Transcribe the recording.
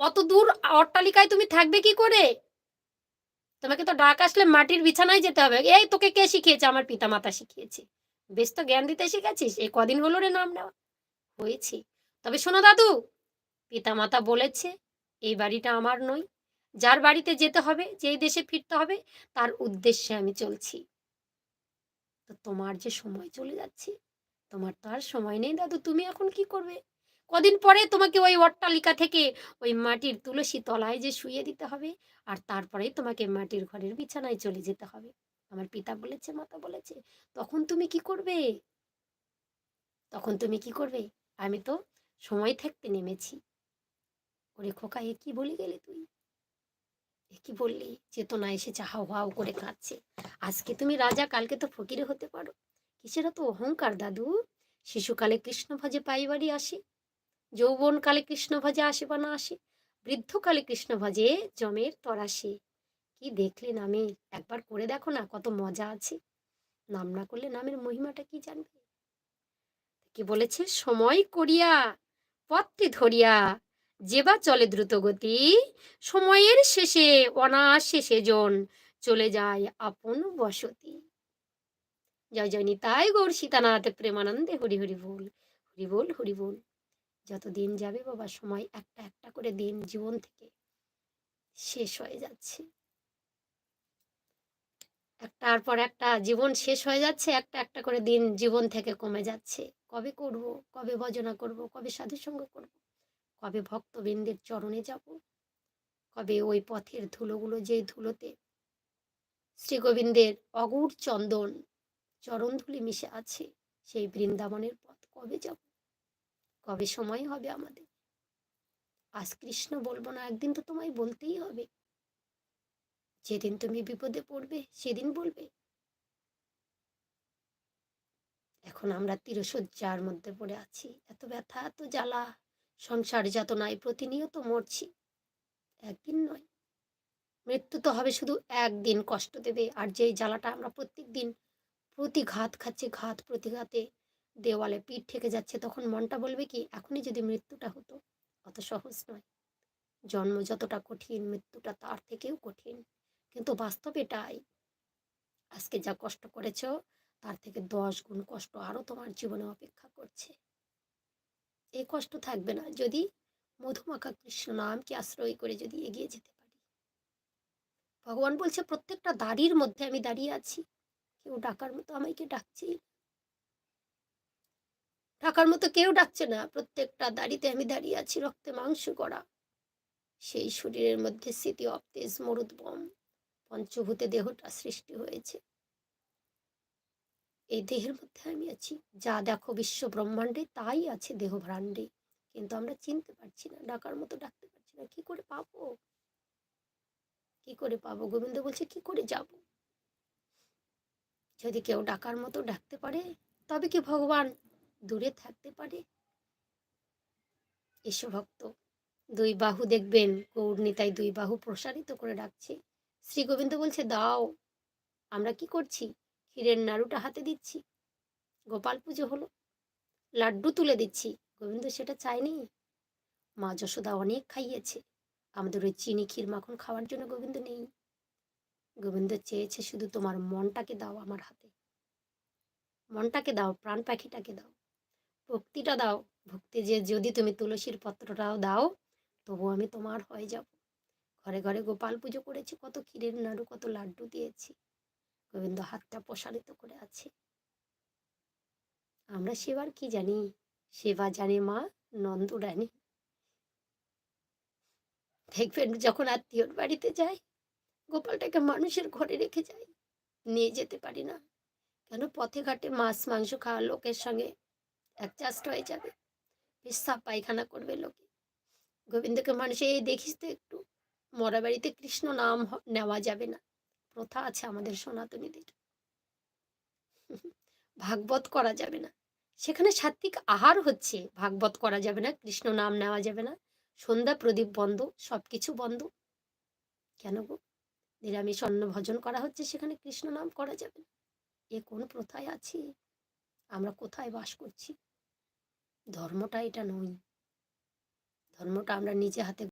অত দূর অট্টালিকায় তুমি থাকবে কি করে? তোমাকে তো ডাক আসলে মাটির বিছানায় যেতে হবে। এই তোকে কে শিখিয়েছে? আমার পিতা মাতা শিখিয়েছে। বেশ তো জ্ঞান দিতে শিখেছিস। এই কদিন হলো রে নাম নেওয়া। হয়েছি। তবে শোনো দাদু পিতা মাতা বলেছে, এই বাড়িটা আমার নই। যার বাড়িতে যেতে হবে, যেই দেশে ফিরতে হবে, তার উদ্দেশ্যে আমি চলছি। তো তোমার যে সময় চলে যাচ্ছে, তোমার তো আর সময় নেই দাদু। তুমি এখন কি করবে? কদিন পরে তোমাকে ওই অট্টালিকা থেকে ওই মাটির তুলসী তলায় যে শুয়ে দিতে হবে, আর তারপরেই তোমাকে মাটির ঘরের বিছানায় চলে যেতে হবে। আমার পিতা বলেছে, মাতা বলেছে, তখন তুমি কি করবে? তখন তুমি কি করবে? আমি তো সময় থাকতে নেমেছি। ওরে খোকা, এ কি বলি গেলে তুই? এ কি বললি? চেতনা এসেছে হাও হাও করে কাঁদছে। আজকে তুমি রাজা, কালকে তো ফকিরে হতে পারো। কিসের তো অহংকার দাদু? শিশুকালে কৃষ্ণ ভজে পাইবাড়ি আসে। যৌবনকালে কৃষ্ণ ভজে আসে বা না আসে? বৃদ্ধকালে কৃষ্ণ ভজে জমের তরাসে কি দেখলে নামের একবার করে দেখো না, কত মজা আছে। নাম না করলে নামের মহিমাটা কি জানবে? কি বলেছে? সময় করিয়া, পথটি ধরিয়া যেবা চলে দ্রুত গতি, সময়ের শেষে, অনায়াসে সেজন চলে যায় আপন বসতি। জয় জয় নিতাই গৌর সীতানাথ, প্রেমানন্দে হরি হরি বল হরি বল হরি বল। যত দিন যাবে বাবা, সময় একটা একটা করে দিন, জীবন থেকে শেষ হয়ে যাচ্ছে। একটার পর একটা জীবন শেষ হয়ে যাচ্ছে, একটা একটা করে দিন জীবন থেকে কমে যাচ্ছে। কবে করব, কবে ভজনা করব, কবে সাধু সঙ্গ করব, কবে ভক্তবৃন্দের চরণে যাব, কবে ওই পথের ধুলোগুলো যেই ধুলোতে শ্রীগোবিন্দের অগুর চন্দন চরণ ধুলি মিশে আছে, সেই বৃন্দাবনের পথ কবে যাব? কবে সময় হবে আমাদের? আজ কৃষ্ণ বলব না, একদিন তো তোমায় বলতেই হবে। যেদিন তুমি বিপদে পড়বে, সেদিন বলবে। এখন আমরা তিরসজ্জার মধ্যে পড়ে আছি। এত ব্যথা, এত জ্বালা, সংসার যাতনায় প্রতিনিয়ত মরছি। একদিন নয়, মৃত্যু তো হবে শুধু একদিন কষ্ট দেবে। আর যেই জ্বালাটা আমরা প্রত্যেক দিন প্রতি ঘাত খাচ্ছি, ঘাত প্রতিঘাতে দেওয়ালে পিঠ ঠেকে যাচ্ছে, তখন মনটা বলবে কি, এখনই যদি মৃত্যুটা হতো, অত সহজ নয়। জন্ম যতটা কঠিন, মৃত্যুটা তার থেকেও কঠিন। কিন্তু বাস্তব এটাই, আজকে যা কষ্ট করেছ, তার থেকে দশ গুণ কষ্ট আরও তোমার জীবনে অপেক্ষা করছে। এই কষ্ট থাকবে না, যদি মধুমাখা কৃষ্ণ নামকে আশ্রয় করে যদি এগিয়ে যেতে পারি। ভগবান বলছে, প্রত্যেকটা দাড়ির মধ্যে আমি দাঁড়িয়ে আছি। কেউ ডাকার মতো আমাকে ডাকছেই ডাকার মতো কেউ ডাকছে না। প্রত্যেকটা দাড়িতে আমি দাঁড়িয়ে আছি রক্তে মাংস করা সেই শরীরের মধ্যে স্মৃতি অবতেজ মরুদ্বম পঞ্চভূতে দেহটা সৃষ্টি হয়েছে। এই দেহের মধ্যে আমি আছি। যা দেখো বিশ্ব ব্রহ্মাণ্ডে, তাই আছে দেহ ভ্রাণ্ডে কিন্তু আমরা চিনতে পারছি না, ডাকার মতো ডাকতে পারছি না। কি করে পাবো? কি করে পাবো? গোবিন্দ বলছে, কি করে যাব? যদি কেউ ডাকার মতো ডাকতে পারে, তবে কি ভগবান দূরে থাকতে পারে? এসো ভক্ত, দুই বাহু দেখবেন। গৌর নিতাই দুই বাহু প্রসারিত করে রাখছে শ্রী গোবিন্দ বলছে, দাও, আমরা কি করছি? ক্ষীরের নাড়ুটা হাতে দিচ্ছি। গোপাল পুজো হলো। লাড্ডু তুলে দিচ্ছি। গোবিন্দ সেটা চায়নি। মা যশোদা অনেক খাইয়েছে। আমাদের ওই চিনি, ক্ষীর, মাখন খাওয়ার জন্য গোবিন্দ নেই। গোবিন্দ চেয়েছে শুধু তোমার মনটাকে দাও আমার হাতে। মনটাকে দাও, প্রাণ পাখিটাকে দাও। ভক্তিটা দাও। ভক্তি যে, যদি তুমি তুলসীর পত্রটাও দাও, তবু আমি তোমার হয়ে যাব। ঘরে ঘরে গোপাল পুজো করেছি, কত ক্ষীরের নাড়ু, কত লাড্ডু দিয়েছি। গোবিন্দ হাতটা প্রসারিত করে আছে। আমরা সেবার কি জানি? সেবা জানে মা নন্দরানী দেখবেন যখন আত্মীয়র বাড়িতে যাই, গোপালটাকে মানুষের ঘরে রেখে যাই, নিয়ে যেতে পারি না। কেন? পথে ঘাটে মাছ, মাংস খাওয়া লোকের সঙ্গে অ্যাডজাস্ট হয়ে যাবে। পেশাব পায়খানা করবে লোকে। গোবিন্দকে মানুষ এই দেখিস তো একটু মরা বাড়িতে কৃষ্ণ নাম নেওয়া যাবে না। প্রথা আছে আমাদের সনাতনীদের। ভাগবত করা যাবে না। সেখানে সাত্বিক আহার হচ্ছে। ভাগবত করা যাবে না, কৃষ্ণ নাম নেওয়া যাবে না। সন্ধ্যা, প্রদীপ বন্ধ সব কিছু বন্ধ। কেন গো? নিরামিষ অন্ন ভজন করা হচ্ছে, সেখানে কৃষ্ণ নাম করা যাবে না। এ কোন প্রথায় আছি? আমরা কোথায় বাস করছি? ধর্মটা এটা নই ধর্মটা আমরা নিজে হাতে